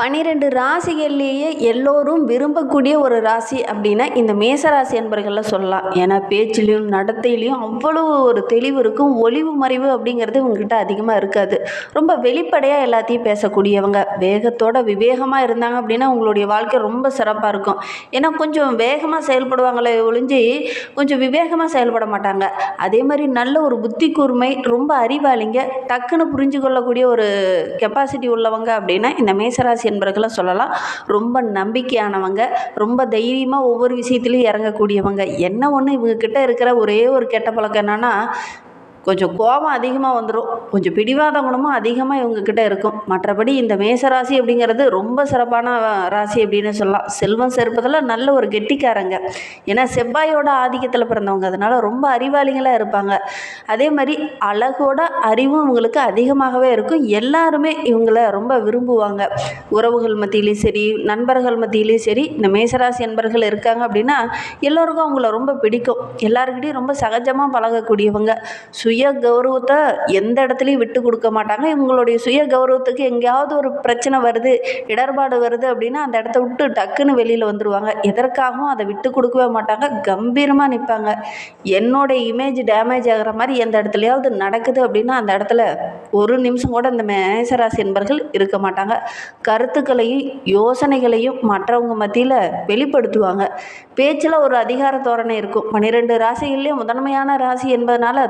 பன்னிரெண்டு ராசிகள்லேயே எல்லோரும் விரும்பக்கூடிய ஒரு ராசி அப்படின்னா இந்த மேசராசி என்பர்களில் சொல்லலாம். ஏன்னா பேச்சிலையும் நடத்தையிலையும் அவ்வளோ ஒரு தெளிவு இருக்கும். ஒளிவு மறைவு அப்படிங்கிறது இவங்ககிட்ட அதிகமாக இருக்காது. ரொம்ப வெளிப்படையாக எல்லாத்தையும் பேசக்கூடியவங்க. வேகத்தோட விவேகமாக இருந்தாங்க அப்படின்னா உங்களுடைய வாழ்க்கை ரொம்ப சிறப்பாக இருக்கும். ஏன்னா கொஞ்சம் வேகமாக செயல்படுவாங்களே ஒழிஞ்சு கொஞ்சம் விவேகமாக செயல்பட மாட்டாங்க. அதே மாதிரி நல்ல ஒரு புத்தி கூர்மை ரொம்ப அறிவாளிங்க டக்குன்னு புரிஞ்சு கொள்ளக்கூடிய ஒரு கெப்பாசிட்டி உள்ளவங்க அப்படின்னா இந்த மேசராசி என்பர்களை சொல்லலாம். ரொம்ப நம்பிக்கையானவங்க ரொம்ப தைரியமாக ஒவ்வொரு விஷயத்துலையும் இறங்கக்கூடியவங்க. என்ன ஒன்று இவங்கக்கிட்ட இருக்கிற ஒரே ஒரு கெட்ட பழக்கம் என்னென்னா கொஞ்சம் கோபம் அதிகமாக வந்துடும் கொஞ்சம் பிடிவாத குணமும் அதிகமாக இவங்கக்கிட்ட இருக்கும். மற்றபடி இந்த மேசராசி அப்படிங்கிறது ரொம்ப சிறப்பான ராசி அப்படின்னு சொல்லலாம். செல்வம் சேர்ப்பதில் நல்ல ஒரு கெட்டிக்காரங்க. ஏன்னா செவ்வாயோட ஆதிக்கத்தில் பிறந்தவங்க. அதனால் ரொம்ப அறிவாளிகளாக இருப்பாங்க. அதே மாதிரி அழகோட அறிவும் இவங்களுக்கு அதிகமாகவே இருக்கும். எல்லாருமே இவங்கள ரொம்ப விரும்புவாங்க. உறவுகள் மத்தியிலையும் சரி நண்பர்கள் மத்தியிலையும் சரி இந்த மேசராசி நண்பர்கள் இருக்காங்க அப்படின்னா எல்லோருக்கும் அவங்கள ரொம்ப பிடிக்கும். எல்லாருக்கிட்டையும் ரொம்ப சகஜமாக பழகக்கூடியவங்க. சு சுய கௌரவத்தை எந்த இடத்துலையும் விட்டு கொடுக்க மாட்டாங்க. இவங்களுடைய சுய கௌரவத்துக்கு எங்கேயாவது ஒரு பிரச்சனை வருது இடர்பாடு வருது அப்படின்னா அந்த இடத்த விட்டு டக்குன்னு வெளியில் வந்துடுவாங்க எதற்காகவும் அதை விட்டு கொடுக்கவே மாட்டாங்க. கம்பீரமாக நிற்பாங்க என்னோட இமேஜ் டேமேஜ் ஆகிற மாதிரி எந்த இடத்துலையாவது நடக்குது அப்படின்னா அந்த இடத்துல ஒரு நிமிஷம் கூட இந்த மேசராசி என்பர்கள் இருக்க மாட்டாங்க. கருத்துக்களையும் யோசனைகளையும் மற்றவங்க மத்தியில் வெளிப்படுத்துவாங்க. பேச்சில் ஒரு அதிகார தோரணை இருக்கும். பன்னிரெண்டு ராசிகள்லேயும் முதன்மையான ராசி என்பதனால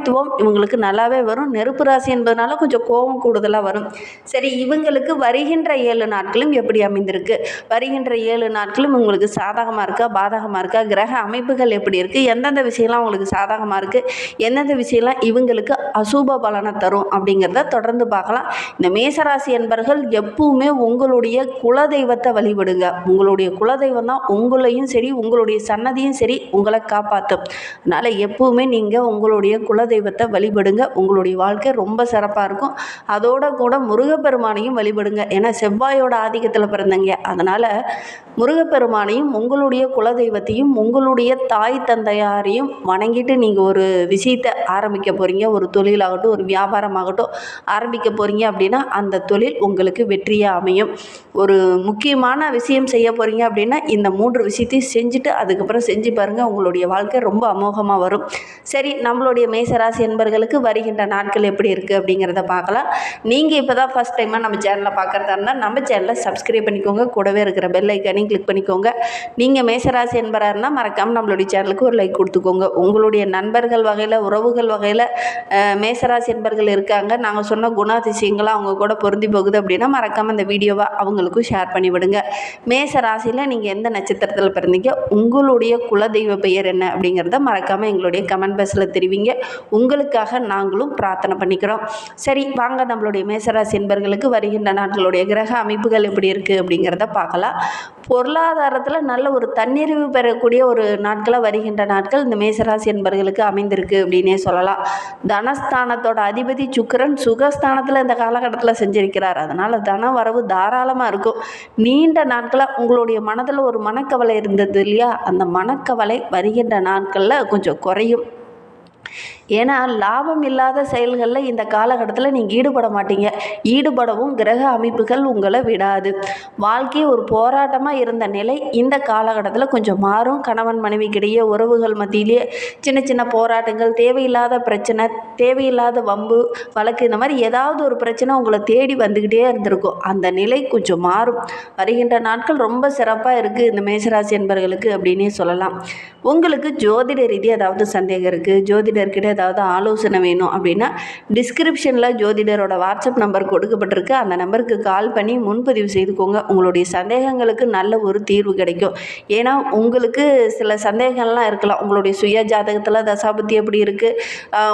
தலைமைத்துவம் இவங்களுக்கு நல்லாவே வரும். நெருப்பு ராசி என்பதனால கொஞ்சம் கோபம் கூடுதலாக வரும். சரி இவங்களுக்கு வருகின்ற ஏழு நாட்களும் எப்படி அமைந்திருக்கு? வருகின்ற ஏழு நாட்களும் உங்களுக்கு சாதகமாக இருக்கா? பாதகமாக இருக்கா? கிரக அமைப்புகள் எப்படி இருக்குது எந்தெந்த விஷயம்லாம் உங்களுக்கு சாதகமாக இருக்குது எந்தெந்த விஷயம்லாம் இவங்களுக்கு அசூப பலனை தரும் அப்படிங்கிறத தொடர்ந்து பார்க்கலாம். இந்த மேசராசி என்பர்கள் எப்பவுமே உங்களுடைய குலதெய்வத்தை வழிபடுங்க. உங்களுடைய குலதெய்வம் தான் உங்களையும் சரி உங்களுடைய சன்னதியும் சரி உங்களை காப்பாற்றும் அதனால் எப்பவுமே நீங்கள் உங்களுடைய குல குலதெய்வத்தை வழிபடுங்க. உங்களுடைய வாழ்க்கை ரொம்ப சிறப்பாக இருக்கும். அதோட கூட முருகப்பெருமானையும் வழிபடுங்க. ஏன்னா செவ்வாயோட ஆதிக்கத்தில் பிறந்தங்க. அதனால் முருகப்பெருமானையும் உங்களுடைய குலதெய்வத்தையும் உங்களுடைய தாய் தந்தையாரையும் வணங்கிட்டு நீங்கள் ஒரு விஷயத்தை ஆரம்பிக்க போகிறீங்க ஒரு தொழிலாகட்டும் ஒரு வியாபாரமாகட்டும் ஆரம்பிக்க போகிறீங்க அப்படின்னா அந்த தொழில் உங்களுக்கு வெற்றியாக அமையும். ஒரு முக்கியமான விஷயம் செய்ய போகிறீங்க அப்படின்னா இந்த மூன்று விஷயத்தையும் செஞ்சுட்டு அதுக்கப்புறம் செஞ்சு பாருங்கள் உங்களுடைய வாழ்க்கை ரொம்ப அமோகமாக வரும். சரி நம்மளுடைய ராசி என்பர்களுக்கு வருகின்ற நாட்கள் எப்படி இருக்குது அப்படிங்கிறத பார்க்கலாம். நீங்கள் இப்போ தான் ஃபஸ்ட் டைமாக நம்ம சேனலை பார்க்குறதா இருந்தால் நம்ம சேனலை சப்ஸ்கிரைப் பண்ணிக்கோங்க. கூடவே இருக்கிற பெல் ஐக்கானையும் கிளிக் பண்ணிக்கோங்க. நீங்கள் மேசராசி என்பராக இருந்தால் மறக்காமல் நம்மளுடைய சேனலுக்கு ஒரு லைக் கொடுத்துக்கோங்க. உங்களுடைய நண்பர்கள் வகையில் உறவுகள் வகையில் மேசராசி என்பர்கள் இருக்காங்க. நாங்கள் சொன்ன குணாதிசயங்களாக அவங்க கூட பொருந்தி போகுது அப்படின்னா மறக்காமல் அந்த வீடியோவை அவங்களுக்கும் ஷேர் பண்ணிவிடுங்க மேச ராசியில் நீங்கள் எந்த நட்சத்திரத்தில் பிறந்தீங்க? உங்களுடைய குலதெய்வ பெயர் என்ன அப்படிங்கிறத மறக்காமல் எங்களுடைய கமெண்ட் பாக்ஸில் தெரிவிங்க. உங்களுக்காக நாங்களும் பிரார்த்தனை பண்ணிக்கிறோம். சரி வாங்க நம்மளுடைய மேசராசி என்பர்களுக்கு வருகின்ற நாட்களுடைய கிரக அமைப்புகள் எப்படி இருக்குது அப்படிங்கிறத பார்க்கலாம். பொருளாதாரத்தில் நல்ல ஒரு தன்னிறைவு பெறக்கூடிய ஒரு நாட்களாக வருகின்ற நாட்கள் இந்த மேசராசி என்பர்களுக்கு அமைந்திருக்கு அப்படின்னே சொல்லலாம். தனஸ்தானத்தோட அதிபதி சுக்கரன் சுகஸ்தானத்தில் இந்த காலகட்டத்தில் செஞ்சிருக்கிறார். அதனால் தன வரவு தாராளமாக இருக்கும். நீண்ட நாட்களாக உங்களுடைய மனதில் ஒரு மனக்கவலை இருந்தது இல்லையா? அந்த மனக்கவலை வருகின்ற நாட்களில் கொஞ்சம் குறையும். ஏன்னா லாபம் இல்லாத செயல்களில் இந்த காலகட்டத்தில் நீங்கள் ஈடுபட மாட்டீங்க. ஈடுபடவும் கிரக அமைப்புகள் உங்களை விடாது. வாழ்க்கை ஒரு போராட்டமாக இருந்த நிலை இந்த காலகட்டத்தில் கொஞ்சம் மாறும். கணவன் மனைவிக்கிடையே உறவுகள் மத்தியிலேயே சின்ன சின்ன போராட்டங்கள் தேவையில்லாத பிரச்சனை தேவையில்லாத வம்பு வழக்கு இந்த மாதிரி ஏதாவது ஒரு பிரச்சனை உங்களை தேடி வந்துக்கிட்டே இருந்திருக்கும். அந்த நிலை கொஞ்சம் மாறும். வருகின்ற நாட்கள் ரொம்ப சிறப்பாக இருக்குது இந்த மேசராசி என்பர்களுக்கு அப்படின்னே சொல்லலாம். உங்களுக்கு ஜோதிட ரீதியாக ஏதாவது சந்தேகம் இருக்குது ஜோதிடர்கிட்ட ஏதாவது ஆலோசனை வேணும் அப்படின்னா டிஸ்கிரிப்ஷனில் ஜோதிடரோட வாட்ஸ்அப் நம்பர் கொடுக்கப்பட்டிருக்கு. அந்த நம்பருக்கு கால் பண்ணி முன்பதிவு செய்துக்கோங்க. உங்களுடைய சந்தேகங்களுக்கு நல்ல ஒரு தீர்வு கிடைக்கும். ஏன்னா உங்களுக்கு சில சந்தேகங்கள்லாம் இருக்கலாம். உங்களுடைய சுய ஜாதகத்தில் தசாபுத்தி எப்படி இருக்குது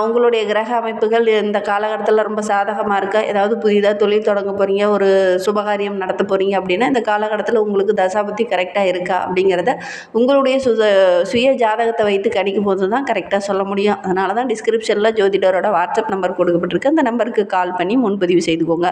உங்களுடைய கிரக அமைப்புகள் இந்த காலகட்டத்தில் ரொம்ப சாதகமாக இருக்கா? ஏதாவது புதிதாக தொழில் தொடங்க போகிறீங்க ஒரு சுபகாரியம் நடத்த போகிறீங்க அப்படின்னா இந்த காலகட்டத்தில் உங்களுக்கு தசாபுத்தி கரெக்டாக இருக்கா அப்படிங்கிறத உங்களுடைய சுத சுய ஜாதகத்தை வைத்து கணிக்கும் போது தான் கரெக்டாக சொல்ல முடியும். அதனால தான் டிஸ்கிரிப்ஷனில் ஜோதிடரோட வாட்ஸ்அப் நம்பர் கொடுக்கப்பட்டிருக்கு. அந்த நம்பருக்கு கால் பண்ணி முன்பதிவு செய்துக்கோங்க.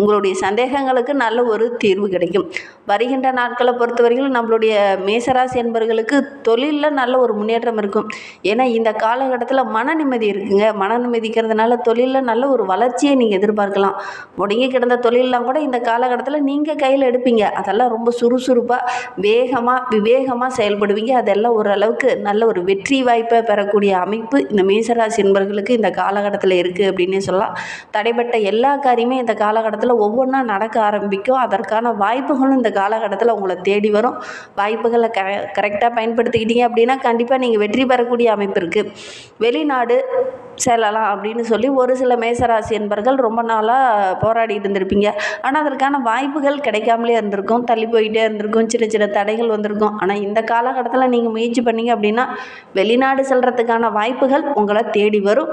உங்களுடைய சந்தேகங்களுக்கு நல்ல ஒரு தீர்வு கிடைக்கும். வருகின்ற நாட்களை பொறுத்தவரையிலும் நம்மளுடைய மேசராசி என்பவர்களுக்கு தொழிலில் நல்ல ஒரு முன்னேற்றம் இருக்கும். ஏன்னா இந்த காலகட்டத்தில் மன நிம்மதி இருக்குங்க. மன நிம்மதிக்கிறதுனால தொழிலில் நல்ல ஒரு வளர்ச்சியை நீங்கள் எதிர்பார்க்கலாம். முடங்கி கிடந்த தொழிலெலாம் கூட இந்த காலகட்டத்தில் நீங்கள் கையில் எடுப்பீங்க. அதெல்லாம் ரொம்ப சுறுசுறுப்பாக வேகமாக விவேகமாக செயல்படுவீங்க. அதெல்லாம் ஓரளவுக்கு நல்ல ஒரு வெற்றி வாய்ப்பை பெறக்கூடிய அமைப்பு இந்த மேசராசி என்பவர்களுக்கு இந்த காலகட்டத்தில் இருக்குது அப்படின்னே சொல்லலாம். தடைப்பட்ட எல்லா காரியமே இந்த காலகட்டத்தில் ஒவ்வொன்றா நடக்க ஆரம்பிக்கும். அதற்கான வாய்ப்புகளும் இந்த காலகட்டத்தில் உங்களை தேடி வரும். வாய்ப்புகளை க கரெக்டாக பயன்படுத்திக்கிட்டீங்க அப்படின்னா கண்டிப்பாக நீங்கள் வெற்றி பெறக்கூடிய அமைப்பு இருக்குது வெளிநாடு செல்லலாம் அப்படின்னு சொல்லி ஒரு சில மேசராசி என்பர்கள் ரொம்ப நாளாக போராடிட்டு இருந்திருப்பீங்க. ஆனால் அதற்கான வாய்ப்புகள் கிடைக்காமலே இருந்திருக்கும் தள்ளி போயிட்டே இருந்திருக்கும் சின்ன சின்ன தடைகள் வந்திருக்கும். ஆனால் இந்த காலகட்டத்தில் நீங்கள் முயற்சி பண்ணீங்க அப்படின்னா வெளிநாடு செல்கிறதுக்கான வாய்ப்புகள் உங்களை தேடி வரும்.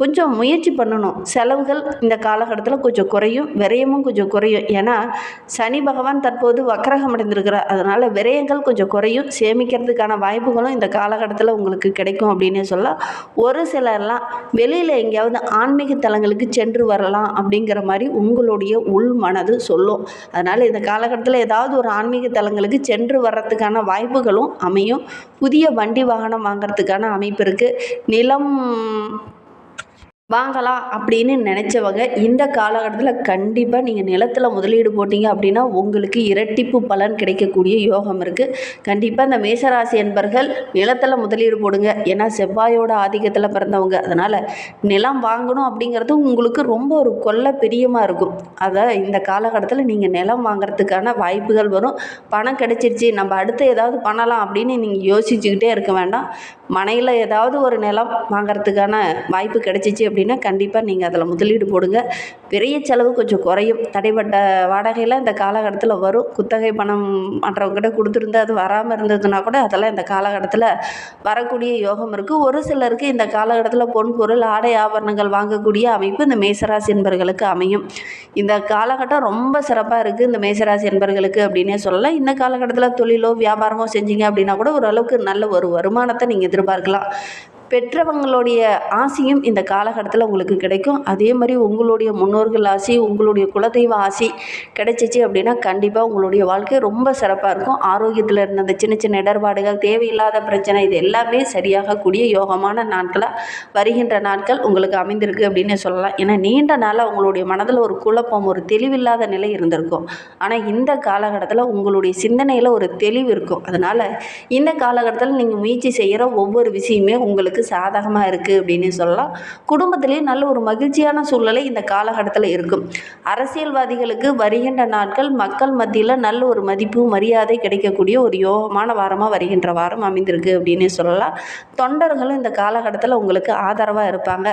கொஞ்சம் முயற்சி பண்ணணும். செலவுகள் இந்த காலகட்டத்தில் கொஞ்சம் குறையும் விரயமும் கொஞ்சம் குறையும். ஏன்னா சனி பகவான் தற்போது வக்கரகம் அடைந்திருக்கிறார். அதனால் விரயங்கள் கொஞ்சம் குறையும். சேமிக்கிறதுக்கான வாய்ப்புகளும் இந்த காலகட்டத்தில் உங்களுக்கு கிடைக்கும் அப்படின்னு சொல்ல ஒரு சிலர்லாம் வெளியில் எங்கேயாவது ஆன்மீக தலங்களுக்கு சென்று வரலாம் அப்படிங்கிற மாதிரி உங்களுடைய உள் மனது சொல்லும். அதனால் இந்த காலகட்டத்தில் ஏதாவது ஒரு ஆன்மீக தலங்களுக்கு சென்று வர்றதுக்கான வாய்ப்புகளும் அமையும். புதிய வண்டி வாகனம் வாங்குறதுக்கான அமைப்பு இருக்குது நிலம் வாங்கலாம் அப்படின்னு நினச்சவங்க இந்த காலகட்டத்தில் கண்டிப்பாக நீங்கள் நிலத்தில் முதலீடு போட்டீங்க அப்படின்னா உங்களுக்கு இரட்டிப்பு பலன் கிடைக்கக்கூடிய யோகம் இருக்குது கண்டிப்பாக இந்த மேசராசி என்பர்கள் நிலத்தில் முதலீடு போடுங்க. ஏன்னா செவ்வாயோட ஆதிக்கத்தில் பிறந்தவங்க. அதனால் நிலம் வாங்கணும் அப்படிங்கிறது உங்களுக்கு ரொம்ப ஒரு கொல்ல பிரியமாக இருக்கும். அதை இந்த காலகட்டத்தில் நீங்கள் நிலம் வாங்குறதுக்கான வாய்ப்புகள் வரும். பணம் கிடைச்சிருச்சு. நம்ம அடுத்து ஏதாவது பண்ணலாம் அப்படின்னு நீங்கள் யோசிச்சுக்கிட்டே இருக்க வேண்டாம். மனையில் ஏதாவது ஒரு நிலம் வாங்குறதுக்கான வாய்ப்பு கிடைச்சிச்சு அப்படி அப்படின்னா கண்டிப்பாக நீங்கள் அதில் முதலீடு போடுங்க. பெரிய செலவு கொஞ்சம் குறையும். தடைப்பட்ட வாடகைலாம் இந்த காலகட்டத்தில் வரும். குத்தகை பணம் மற்றவங்ககிட்ட கொடுத்துருந்தா அது வராமல் இருந்ததுன்னா கூட அதெல்லாம் இந்த காலகட்டத்தில் வரக்கூடிய யோகம் இருக்குது ஒரு சிலருக்கு இந்த காலகட்டத்தில் பொன் பொருள் ஆடை ஆபரணங்கள் வாங்கக்கூடிய அமைப்பு இந்த மேசராசி என்பர்களுக்கு அமையும். இந்த காலகட்டம் ரொம்ப சிறப்பாக இருக்குது இந்த மேசராசி என்பர்களுக்கு அப்படின்னே சொல்லலாம். இந்த காலகட்டத்தில் தொழிலோ வியாபாரமோ செஞ்சீங்க அப்படின்னா கூட ஓரளவுக்கு நல்ல ஒரு வருமானத்தை நீங்கள் எதிர்பார்க்கலாம். பெற்றவங்களுடைய ஆசையும் இந்த காலகட்டத்தில் உங்களுக்கு கிடைக்கும். அதே மாதிரி உங்களுடைய முன்னோர்கள் ஆசி உங்களுடைய குலதெய்வ ஆசி கிடைச்சிச்சு அப்படின்னா கண்டிப்பாக உங்களுடைய வாழ்க்கை ரொம்ப சிறப்பாக இருக்கும். ஆரோக்கியத்தில் இருந்த அந்த சின்ன சின்ன இடர்பாடுகள் தேவையில்லாத பிரச்சனை இது எல்லாமே சரியாகக்கூடிய யோகமான நாட்களாக வருகின்ற நாட்கள் உங்களுக்கு அமைந்திருக்கு அப்படின்னு சொல்லலாம். ஏன்னா நீண்ட நாளாக உங்களுடைய மனதில் ஒரு குழப்பம் ஒரு தெளிவில்லாத நிலை இருந்திருக்கும். ஆனால் இந்த காலகட்டத்தில் உங்களுடைய சிந்தனையில் ஒரு தெளிவு இருக்கும். அதனால் இந்த காலகட்டத்தில் நீங்கள் முயற்சி செய்கிற ஒவ்வொரு விஷயமே உங்களுக்கு சாதகமாக இருக்குது அப்படின்னு சொல்லலாம். குடும்பத்திலேயே நல்ல ஒரு மகிழ்ச்சியான சூழ்நிலை இந்த காலகட்டத்தில் இருக்கும். அரசியல்வாதிகளுக்கு வருகின்ற நாட்கள் மக்கள் மத்தியில் நல்ல ஒரு மதிப்பு மரியாதை கிடைக்கக்கூடிய ஒரு யோகமான வாரமாக வருகின்ற வாரம் அமைந்திருக்கு அப்படின்னு சொல்லலாம். தொண்டர்களும் இந்த காலகட்டத்தில் உங்களுக்கு ஆதரவாக இருப்பாங்க.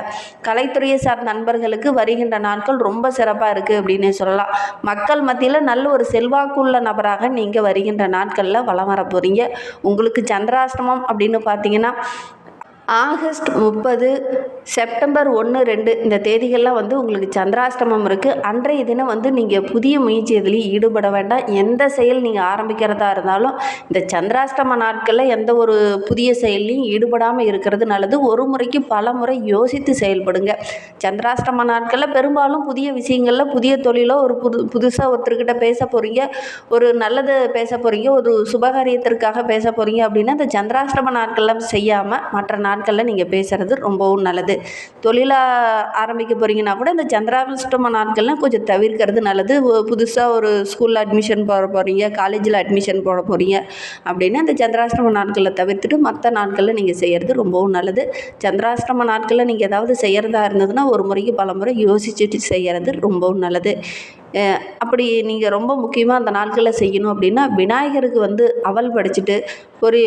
கலைத்துறையை சார்ந்த நண்பர்களுக்கு வருகின்ற நாட்கள் ரொம்ப சிறப்பாக இருக்குது அப்படின்னு சொல்லலாம். மக்கள் மத்தியில் நல்ல ஒரு செல்வாக்குள்ள நபராக நீங்கள் வருகின்ற நாட்களில் வளம் வர போகிறீங்க உங்களுக்கு சந்திராஷ்டமம் அப்படின்னு பார்த்தீங்கன்னா ஆகஸ்ட் முப்பது செப்டம்பர் ஒன்று ரெண்டு இந்த தேதிகள்லாம் வந்து உங்களுக்கு சந்திராஷ்டமம் இருக்குது அன்றைய தினம் வந்து நீங்கள் புதிய முயற்சி எதுலேயும் ஈடுபட வேண்டாம். எந்த செயல் நீங்கள் ஆரம்பிக்கிறதா இருந்தாலும் இந்த சந்திராஷ்டம நாட்களில் எந்த ஒரு புதிய செயல்லையும் ஈடுபடாமல் இருக்கிறது நல்லது. ஒரு முறைக்கு பல முறை யோசித்து செயல்படுங்க. சந்திராஷ்டம நாட்களில் பெரும்பாலும் புதிய விஷயங்களில் புதிய தொழிலோ ஒரு புது புதுசாக ஒருத்தர்கிட்ட பேச போகிறீங்க ஒரு நல்லது பேச போகிறீங்க ஒரு சுபகாரியத்திற்காக பேச போகிறீங்க அப்படின்னா இந்த சந்திராஷ்டம நாட்களில் செய்யாமல் மற்ற நாட்களில் நீங்கள் பேசுகிறது ரொம்பவும் நல்லது. தொழிலாக ஆரம்பிக்க போகிறீங்கன்னா கூட இந்த சந்திராஷ்டம நாட்கள்லாம் கொஞ்சம் தவிர்க்கிறது நல்லது. புதுசாக ஒரு ஸ்கூலில் அட்மிஷன் போட போகிறீங்க காலேஜில் அட்மிஷன் போட போகிறீங்க அப்படின்னா இந்த சந்திராஷ்டம நாட்களில் தவிர்த்துட்டு மற்ற நாட்களில் நீங்கள் செய்கிறது ரொம்பவும் நல்லது. சந்திராஷ்டம நாட்களில் நீங்கள் ஏதாவது செய்கிறதா இருந்ததுன்னா ஒரு முறைக்கு பல முறை யோசிச்சுட்டு செய்கிறது ரொம்பவும் நல்லது. அப்படி நீங்கள் ரொம்ப முக்கியமாக அந்த நாட்களில் செய்யணும் அப்படின்னா விநாயகருக்கு வந்து அவல் படைச்சிட்டு பொரி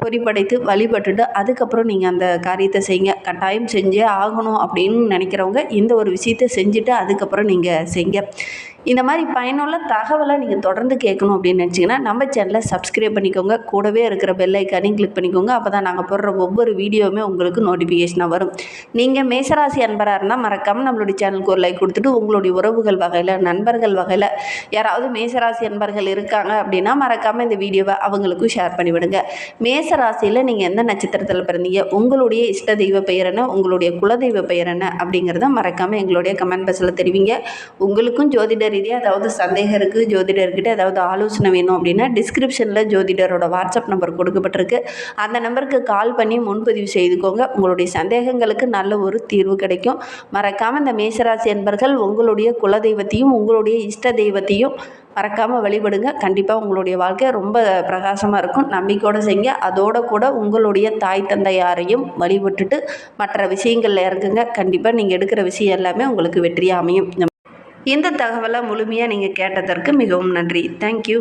பொரி படைத்து வழிபட்டுட்டு அதுக்கப்புறம் நீங்கள் அந்த காரியத்தை செய்யுங்க. கட்டாயம் செஞ்சே ஆகணும் அப்படின்னு நினைக்கிறவங்க இந்த ஒரு விஷயத்த செஞ்சுட்டு அதுக்கப்புறம் நீங்கள் செய்ங்க இந்த மாதிரி பயனுள்ள தகவலை நீங்கள் தொடர்ந்து கேட்கணும் அப்படின்னு நினச்சிங்கன்னா நம்ம சேனலை சப்ஸ்கிரைப் பண்ணிக்கோங்க. கூடவே இருக்கிற பெல்லைக்கானையும் கிளிக் பண்ணிக்கோங்க. அப்போ தான் நாங்கள் போடுற ஒவ்வொரு வீடியோவுமே உங்களுக்கு நோட்டிஃபிகேஷனாக வரும். நீங்கள் மேசராசி அன்பராக இருந்தால் மறக்காமல் நம்மளுடைய சேனலுக்கு ஒரு லைக் கொடுத்துட்டு உங்களுடைய உறவுகள் வகையில் நண்பர்கள் வகையில் யாராவது மேசராசி அன்பர்கள் இருக்காங்க அப்படின்னா மறக்காமல் இந்த வீடியோவை அவங்களுக்கும் ஷேர் பண்ணிவிடுங்க. மேசராசியில் நீங்கள் எந்த நட்சத்திரத்தில் பிறந்தீங்க உங்களுடைய இஷ்ட தெய்வ பெயர் என்ன உங்களுடைய குலதெய்வ பெயர் என்ன அப்படிங்கிறத மறக்காமல் எங்களுடைய கமெண்ட் பாக்ஸில் தெரிவிங்க. உங்களுக்கும் ஜோதிடர் ரீதியாக ஏதாவது சந்தேகம் இருக்குது ஜோதிடர்கிட்ட ஏதாவது ஆலோசனை வேணும் அப்படின்னா டிஸ்கிரிப்ஷனில் ஜோதிடரோட வாட்ஸ்அப் நம்பர் கொடுக்கப்பட்டிருக்கு. அந்த நம்பருக்கு கால் பண்ணி முன்பதிவு செய்துக்கோங்க. உங்களுடைய சந்தேகங்களுக்கு நல்ல ஒரு தீர்வு கிடைக்கும். மறக்காமல் இந்த மேசராசி என்பர்கள் உங்களுடைய குலதெய்வத்தையும் உங்களுடைய இஷ்ட தெய்வத்தையும் மறக்காமல் வழிபடுங்க. கண்டிப்பாக உங்களுடைய வாழ்க்கை ரொம்ப பிரகாசமாக இருக்கும். நம்பிக்கையோடு செய்யுங்க. அதோட கூட உங்களுடைய தாய் தந்தையாரையும் வழிபட்டுட்டு மற்ற விஷயங்களில் இறங்குங்க. கண்டிப்பாக நீங்கள் எடுக்கிற விஷயம் எல்லாமே உங்களுக்கு வெற்றியாக அமையும். இந்த தகவலை முழுமையாக நீங்கள் கேட்டதற்கு மிகவும் நன்றி. தேங்க்யூ